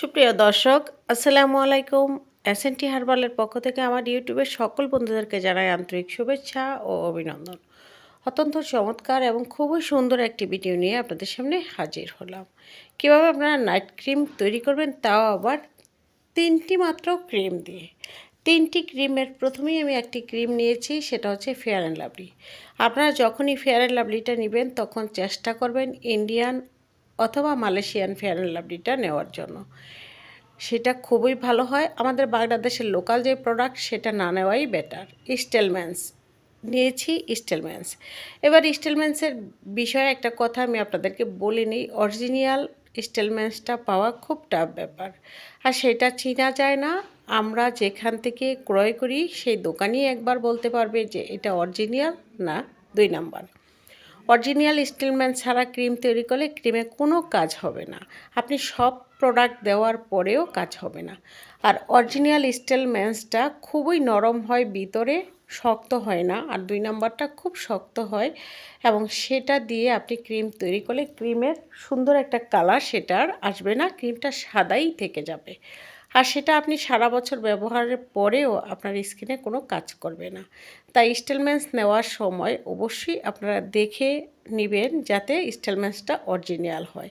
সুপ্রিয় দর্শক, আসসালামু আলাইকুম। এসএনটি হারবালের পক্ষ থেকে আমার ইউটিউবের সকল বন্ধুদেরকে জানাই আন্তরিক শুভেচ্ছা ও অভিনন্দন। অত্যন্ত চমৎকার এবং খুবই সুন্দর একটি ভিডিও নিয়ে আপনাদের সামনে হাজির হলাম। কীভাবে আপনারা নাইট ক্রিম তৈরি করবেন তাও আবার তিনটি মাত্র ক্রিম দিয়ে। তিনটি ক্রিমের প্রথমেই আমি একটি ক্রিম নিয়েছি, সেটা হচ্ছে ফেয়ার অ্যান্ড লাভলি আপনারা যখনই ফেয়ার অ্যান্ড লাভলিটা নেবেন, তখন চেষ্টা করবেন ইন্ডিয়ান অথবা মালয়েশিয়ান অ্যান্ড লাভলিটা নেওয়ার জন্য। সেটা খুবই ভালো হয়। আমাদের বাংলাদেশের লোকাল যে প্রোডাক্ট সেটা না নেওয়াই বেটার স্টেলম্যান্স নিয়েছি স্টেলম্যান্স এবার স্টেলম্যান্সের বিষয়ে একটা কথা আমি আপনাদেরকে বলে নিই। অরিজিনাল স্টেলম্যান্সটা পাওয়া খুব টাফ ব্যাপার। আর সেটা চিনা যায় না। আমরা যেখান থেকে ক্রয় করি, সেই দোকানই একবার বলতে পারবে যে এটা অরিজিনাল না দুই নাম্বার। অরিজিনাল স্টিলম্যান ছাড়া ক্রিম তৈরি করলে ক্রিমে কোনো কাজ হবে না। আপনি সব প্রোডাক্ট দেওয়ার পরেও কাজ হবে না। আর অরিজিনাল স্টিলম্যান্সটা খুবই নরম হয়, ভিতরে শক্ত হয় না, আর দুই নাম্বারটা খুব শক্ত হয় এবং সেটা দিয়ে আপনি ক্রিম তৈরি করলে ক্রিমের সুন্দর একটা কালার সেটা আর আসবে না ক্রিমটা সাদাই থেকে যাবে। আর সেটা আপনি সারা বছর ব্যবহারের পরেও আপনার স্কিনে কোনো কাজ করবে না। তাই স্টেলমেন্স নেওয়ার সময় অবশ্যই আপনারা দেখে নেবেন যাতে স্টেলমেন্সটা অরিজিনাল হয়।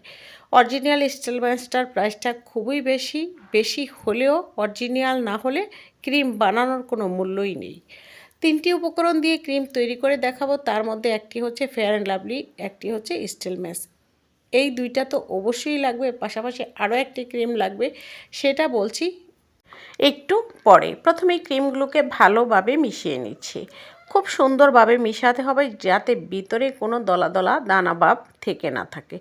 অরিজিনাল স্টেলমেন্সটার প্রাইসটা খুবই বেশি বেশি হলেও অরিজিনাল না হলে ক্রিম বানানোর কোনো মূল্যই নেই। তিনটি উপকরণ দিয়ে ক্রিম তৈরি করে দেখাবো, তার মধ্যে একটি হচ্ছে ফেয়ার অ্যান্ড লাভলি একটি হচ্ছে স্টেলমেন্স এই দুইটা তো অবশ্যই লাগবে, পাশাপাশি আরও একটি ক্রিম লাগবে, সেটা বলছি একটু পরে। প্রথমে ক্রিমগুলোকে ভালোভাবে মিশিয়ে নিচ্ছি। খুব সুন্দরভাবে মিশাতে হবে যাতে ভিতরে কোনো দলা দলা দানা ভাব থেকে না থাকে,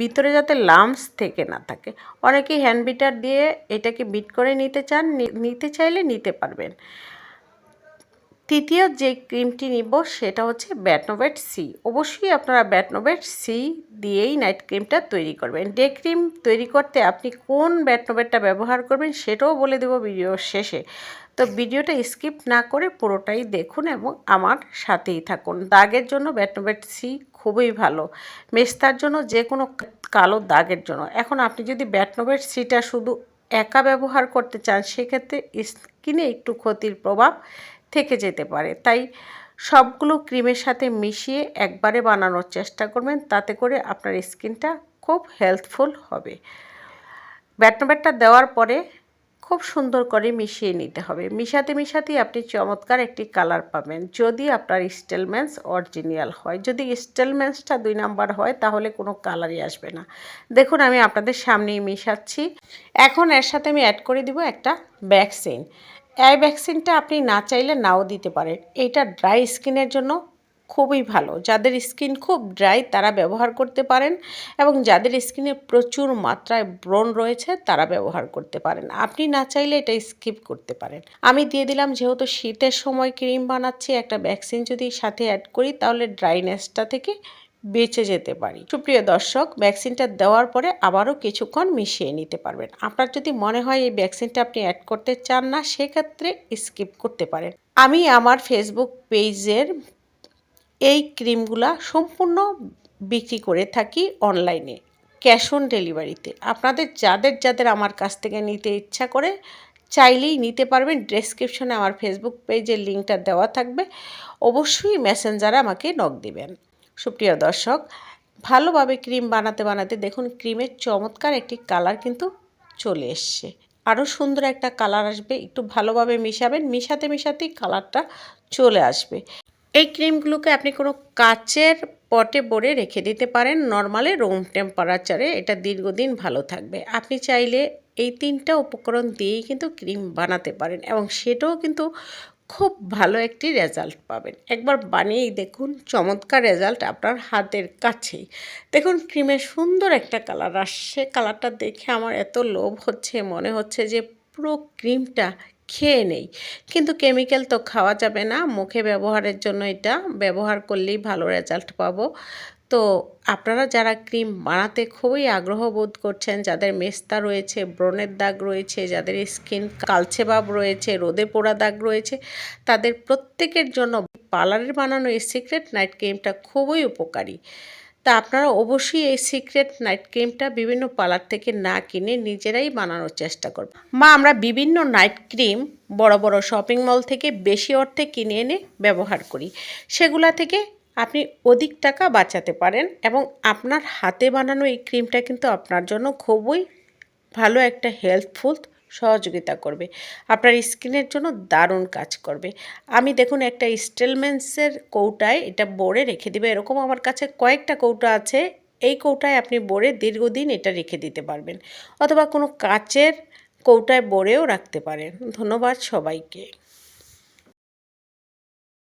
ভিতরে যাতে লামস থেকে না থাকে। অনেকেই হ্যান্ড বিটার দিয়ে এটাকে বিট করে নিতে চান নিতে চাইলে নিতে পারবেন। তৃতীয় যে ক্রিমটি নিব সেটা হচ্ছে ব্যাটনোভেট সি অবশ্যই আপনারা ব্যাটনোভেট সি দিয়েই নাইট ক্রিমটা তৈরি করবেন। ডে ক্রিম তৈরি করতে আপনি কোন ব্যাটনোভেটটা ব্যবহার করবেন সেটাও বলে দেবো ভিডিওর শেষে। তো ভিডিওটা স্কিপ না করে পুরোটাই দেখুন এবং আমার সাথেই থাকুন। দাগের জন্য ব্যাটনোভেট সি খুবই ভালো। মেস্তার জন্য যে কোনো কালো দাগের জন্য। এখন আপনি যদি ব্যাটনোভেট সিটা শুধু একা ব্যবহার করতে চান, সেক্ষেত্রে স্কিনে একটু ক্ষতির প্রভাব থেকে যেতে পারে। তাই সবগুলো ক্রিমের সাথে মিশিয়ে একবারে বানানোর চেষ্টা করবেন। তাতে করে আপনার স্কিনটা খুব হেলথফুল হবে। ব্যাটনোব্যাটটা দেওয়ার পরে খুব সুন্দর করে মিশিয়ে নিতে হবে। মিশাতে মিশাতেই আপনি চমৎকার একটি কালার পাবেন। যদি আপনার স্টেলমেন্স অরিজিনাল হয়, যদি স্টেলমেন্সটা দুই নাম্বার হয়, তাহলে কোনো কালারই আসবে না। দেখুন, আমি আপনাদের সামনেই মিশাচ্ছি। এখন এর সাথে আমি অ্যাড করে দিব একটা ভ্যাকসিন এই ভ্যাকসিনটা আপনি না চাইলে নাও দিতে পারেন। এটা ড্রাই স্কিনের জন্য খুবই ভালো। যাদের স্কিন খুব ড্রাই তারা ব্যবহার করতে পারেন এবং যাদের স্কিনে প্রচুর মাত্রায় ব্রণ রয়েছে, তারা ব্যবহার করতে পারেন। আপনি না চাইলে এটা স্কিপ করতে পারেন। আমি দিয়ে দিলাম, যেহেতু শীতের সময় ক্রিম বানাচ্ছি, একটা ভ্যাকসিন যদি সাথে অ্যাড করি, তাহলে ড্রাইনেসটা থেকে বেঁচে যেতে পারি। সুপ্রিয় দর্শক ভ্যাকসিনটা দেওয়ার পরে আবারও কিছুক্ষণ মিশিয়ে নিতে পারবেন। আপনার যদি মনে হয় এই ভ্যাকসিনটা আপনি অ্যাড করতে চান না, সেক্ষেত্রে স্কিপ করতে পারেন। আমি আমার ফেসবুক পেজের এই ক্রিমগুলা সম্পূর্ণ বিক্রি করে থাকি অনলাইনে ক্যাশ অন ডেলিভারিতে আপনাদের যাদের যাদের আমার কাছ থেকে নিতে ইচ্ছা করে, চাইলেই নিতে পারবেন। ডেসক্রিপশনে আমার ফেসবুক পেজের লিঙ্কটা দেওয়া থাকবে। অবশ্যই মেসেঞ্জারে আমাকে নক দিবেন। সুপ্রিয় দর্শক, ভালোভাবে ক্রিম বানাতে বানাতে দেখুন ক্রিমের চমৎকার একটি কালার কিন্তু চলে এসছে। আরও সুন্দর একটা কালার আসবে, একটু ভালোভাবে মিশাবেন, মিশাতে মিশাতেই কালারটা চলে আসবে। এই ক্রিমগুলোকে আপনি কোনো কাচের পটে বড়ে রেখে দিতে পারেন, নর্মালে রুম টেম্পারেচারে, এটা দীর্ঘদিন ভালো থাকবে। আপনি চাইলে এই তিনটা উপকরণ দিয়েই কিন্তু ক্রিম বানাতে পারেন এবং সেটাও কিন্তু খুব ভালো একটি রেজাল্ট পাবেন। একবার বানিয়েই দেখুন, চমৎকার রেজাল্ট আপনার হাতের কাছেই। দেখুন ক্রিমের সুন্দর একটা কালার আসছে। কালারটা দেখে আমার এত লোভ হচ্ছে, মনে হচ্ছে যে পুরো ক্রিমটা খেয়ে নেই। কিন্তু কেমিক্যাল তো খাওয়া যাবে না। মুখে ব্যবহারের জন্য এটা ব্যবহার করলেই ভালো রেজাল্ট পাবো। তো আপনারা যারা ক্রিম বানাতে খুবই আগ্রহ বোধ করছেন, যাদের মেস্তা রয়েছে, ব্রণের দাগ রয়েছে, যাদের স্কিন কালচে ভাব রয়েছে, রোদে পোড়া দাগ রয়েছে, তাদের প্রত্যেকের জন্য পার্লারের বানানো এই সিক্রেট নাইট ক্রিমটা খুবই উপকারী। তা আপনারা অবশ্যই এই সিক্রেট নাইট ক্রিমটা বিভিন্ন পার্লার থেকে না কিনে নিজেরাই বানানোর চেষ্টা করবেন। মা আমরা বিভিন্ন নাইট ক্রিম বড় বড় শপিং মল থেকে বেশি অর্থে কিনে এনে ব্যবহার করি। সেগুলা থেকে আপনি অধিক টাকা বাঁচাতে পারেন এবং আপনার হাতে বানানো এই ক্রিমটা কিন্তু আপনার জন্য খুবই ভালো একটা হেল্পফুল সহযোগিতা করবে। আপনার স্কিনের জন্য দারুণ কাজ করবে। আমি দেখুন একটা স্টেলমেন্টসের কৌটায় এটা বড়ে রেখে দেবে। এরকম আমার কাছে কয়েকটা কৌটা আছে। এই কৌটায় আপনি বড়ে দীর্ঘদিন এটা রেখে দিতে পারবেন। অথবা কোনো কাচের কৌটায় বড়েও রাখতে পারেন। ধন্যবাদ সবাইকে।